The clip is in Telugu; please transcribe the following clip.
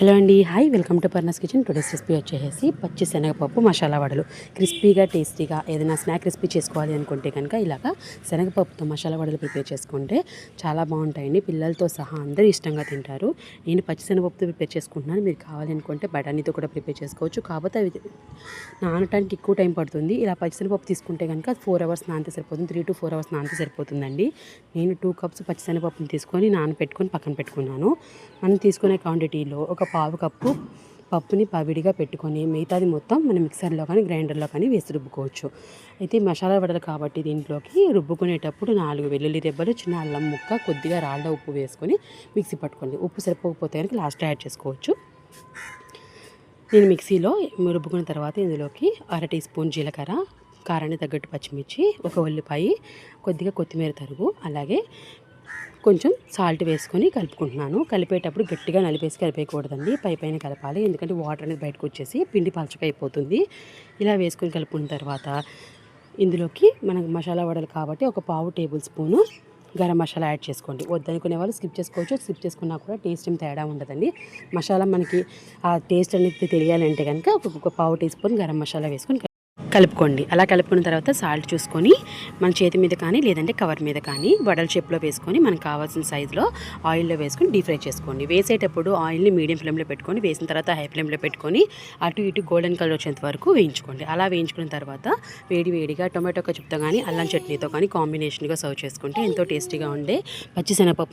హలో అండి. Hi welcome to పర్నస్ kitchen. Today's recipe వచ్చేసి పచ్చి శనగపప్పు మసాలా వడలు. క్రిస్పీగా టేస్టీగా ఏదైనా స్నాక్ రెసిపీ చేసుకోవాలి అనుకుంటే కనుక ఇలాగ శనగపప్పుతో మసాలా వడలు ప్రిపేర్ చేసుకుంటే చాలా బాగుంటాయండి. పిల్లలతో సహా అందరూ ఇష్టంగా తింటారు. నేను పచ్చి శనగపప్పుతో ప్రిపేర్ చేసుకుంటున్నాను. మీరు కావాలి అనుకుంటే బఠానీతో కూడా ప్రిపేర్ చేసుకోవచ్చు. కాకపోతే అవి నానటానికి ఎక్కువ టైం పడుతుంది. ఇలా పచ్చి శనగపప్పు తీసుకుంటే కనుక ఫోర్ అవర్స్ నానితే సరిపోతుంది. త్రీ టు ఫోర్ అవర్స్ నానితే సరిపోతుందండి. నేను టూ కప్స్ పచ్చిశనగపప్పుని తీసుకొని నానపెట్టుకొని పక్కన పెట్టుకున్నాను. మనం తీసుకునే క్వాంటిటీలో ఒక పావు కప్పు పప్పుని పవిడిగా పెట్టుకొని మిగతాది మొత్తం మనం మిక్సర్లో కానీ గ్రైండర్లో కానీ వేసి రుబ్బుకోవచ్చు. అయితే మసాలా వడలు కాబట్టి దీంట్లోకి రుబ్బుకునేటప్పుడు నాలుగు వెల్లుల్లి రెబ్బలు చిన్న అల్లం ముక్క కొద్దిగా రాళ్ళ ఉప్పు వేసుకొని మిక్సీ పట్టుకోండి. ఉప్పు సరిపోకపోతే కనుక లాస్ట్లో యాడ్ చేసుకోవచ్చు. నేను మిక్సీలో రుబ్బుకున్న తర్వాత ఇందులోకి అర టీ స్పూన్ జీలకర్ర కారాన్ని తగ్గట్టు పచ్చిమిర్చి ఒక ఉల్లిపాయ కొద్దిగా కొత్తిమీర తరుగు అలాగే కొంచెం సాల్ట్ వేసుకొని కలుపుకుంటున్నాను. కలిపేటప్పుడు గట్టిగా నలిపేసి కలిపేయకూడదండి. పై పైన కలపాలి. ఎందుకంటే వాటర్ అనేది బయటకు వచ్చేసి పిండి పలచగా అయిపోతుంది. ఇలా వేసుకొని కలుపుకున్న తర్వాత ఇందులోకి మనకు మసాలా వడలు కాబట్టి ఒక పావు tablespoon garam masala add చేసుకోండి. వద్దనుకునే వాళ్ళు స్కిప్ చేసుకోవచ్చు. స్కిప్ చేసుకున్నా కూడా టేస్ట్ ఏం తేడా ఉండదండి. మసాలా మనకి ఆ టేస్ట్ అనేది తెలియాలంటే కనుక ఒక ఒక పావు టీ స్పూన్ గరం మసాలా వేసుకొని కలుపుకోండి. అలా కలుపుకున్న తర్వాత సాల్ట్ చూసుకొని మన చేతి మీద కానీ లేదంటే కవర్ మీద కానీ వడల షేప్లో వేసుకొని మనకు కావాల్సిన సైజులో ఆయిల్లో వేసుకొని డీప్ ఫ్రై చేసుకోండి. వేసేటప్పుడు ఆయిల్ని మీడియం ఫ్లేమ్లో పెట్టుకొని వేసిన తర్వాత హై ఫ్లేమ్లో పెట్టుకొని అటు ఇటు గోల్డెన్ కలర్ వచ్చేంత వరకు వేయించుకోండి. అలా వేయించుకున్న తర్వాత వేడి వేడిగా టొమాటో కచుప్తో కానీ అల్లం చట్నీతో కానీ కాంబినేషన్గా సర్వ్ చేసుకుంటే ఎంతో టేస్టీగా ఉండే పచ్చిశనగపప్పు